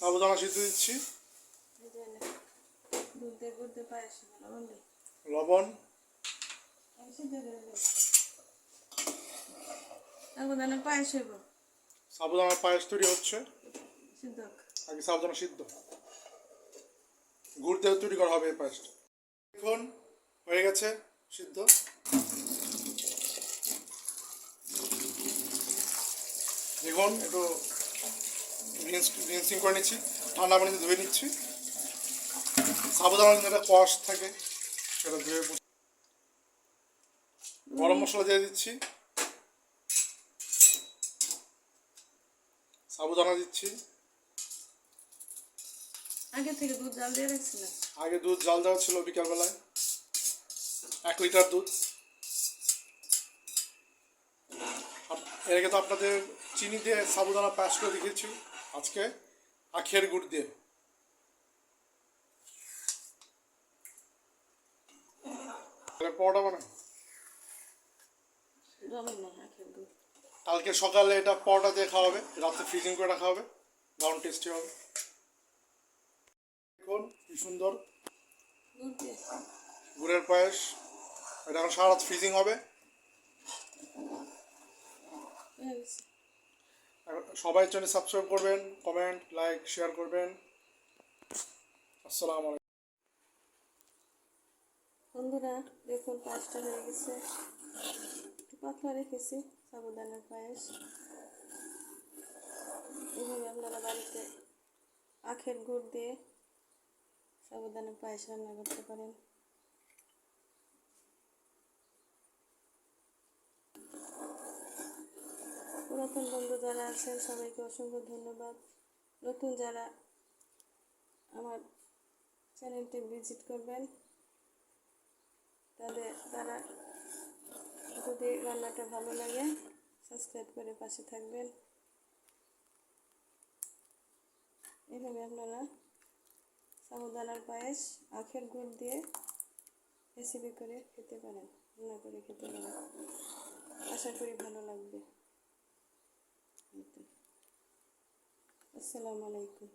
সাবুদানা সিদ্ধ দিচ্ছি। সাবুদানা লবণ। সাবুদানা পায়েস হইব সাবুদানার পায়েস তৈরি হচ্ছে। আগে সাবুদানা সিদ্ধ। গুড় দিয়ে তৈরি করা হবে এই পায়েসটা। এখন হয়ে গেছে সিদ্ধ। দেখুন, একটু রিন্সিং করে নিচ্ছি ঠান্ডা পানিতে ধুয়ে নিচ্ছি। সাবুদানার যেটা কষ থাকে সেটা ধুয়ে গরম মশলা দিয়ে দিচ্ছি। সাবুদানা দিচ্ছি। আগে থেকে দুধ জাল দিয়ে রাখছিলাম আগে দুধ জাল দেওয়া ছিল বিকালবেলায়। এক লিটার দুধ। এর আগে তো আপনাদের চিনি দিয়ে সাবুদানা পাস করে দেখিয়েছি। আজকে আখের গুড় দিয়ে। পরোটা দুধ কালকে সকালে এটা পরোটা দিয়ে খাওয়া হবে রাতে ফ্রিজিং করে রাখা হবে দারুণ টেস্টি হবে। দেখুন কি সুন্দর। গুড়ের পায়েস। এটা এখন সারা রাত ফ্রিজিং হবে। সবাই চ্যানেল সাবস্ক্রাইব করবেন কমেন্ট লাইক শেয়ার করবেন। আসসালামু আলাইকুম। বন্ধুরা, দেখুন, পায়েসটা হয়ে গেছে। একটু পাতলা রেখেছি, সাবুদানার পায়েস। এইভাবে আপনারা বাড়িতে আখের গুড় দিয়ে সাবুদানার পায়েস রান্না করতে পারেন। পুরাতন বন্ধু যারা আছেন, সবাইকে অসংখ্য ধন্যবাদ। নতুন যারা আমার চ্যানেলটি ভিজিট করবেন, তাদের, তারা যদি রান্নাটা ভালো লাগে, সাবস্ক্রাইব করে পাশে থাকবেন। এভাবে আপনারা সাবুদানার পায়েস, আখের গুড় দিয়ে রেসিপি করে খেতে পারেন, রান্না করে খেতে পারেন। আশা করি ভালো লাগবে। আসসালামু আলাইকুম।